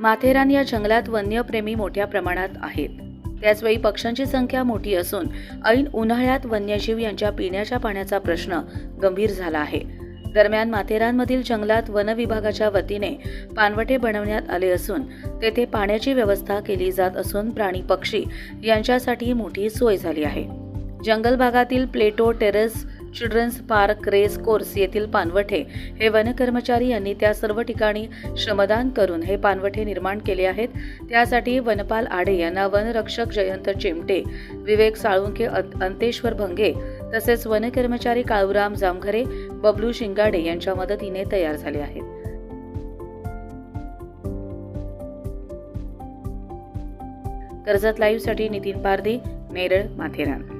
माथेरान या जंगलात वन्यप्रेमी मोठ्या प्रमाणात आहेत. त्याचवेळी पक्ष्यांची संख्या मोठी असून ऐन उन्हाळ्यात वन्यजीव यांच्या पिण्याच्या पाण्याचा प्रश्न गंभीर झाला आहे. दरम्यान माथेरानमधील जंगलात वन विभागाच्या वतीने पानवटे बनवण्यात आले असून तेथे पाण्याची व्यवस्था केली जात असून प्राणी पक्षी यांच्यासाठी मोठी सोय झाली आहे. जंगल भागातील plateau terrace children's park race course येथील पानवठे हे वन कर्मचारी यांनी त्या सर्व ठिकाणी श्रमदान करून हे पानवठे निर्माण केले आहेत. त्यासाठी वनपाल आडे यांना वनरक्षक जयंत चिमटे विवेक साळुंके अंतेश्वर भंगे तसेच वन कर्मचारी काळूराम जामघरे बबलू शिंगाडे यांच्या मदतीने तयार झाले आहेत. कर्जत लाईव्हसाठी नितीन पारदी नेरळ माथेरान.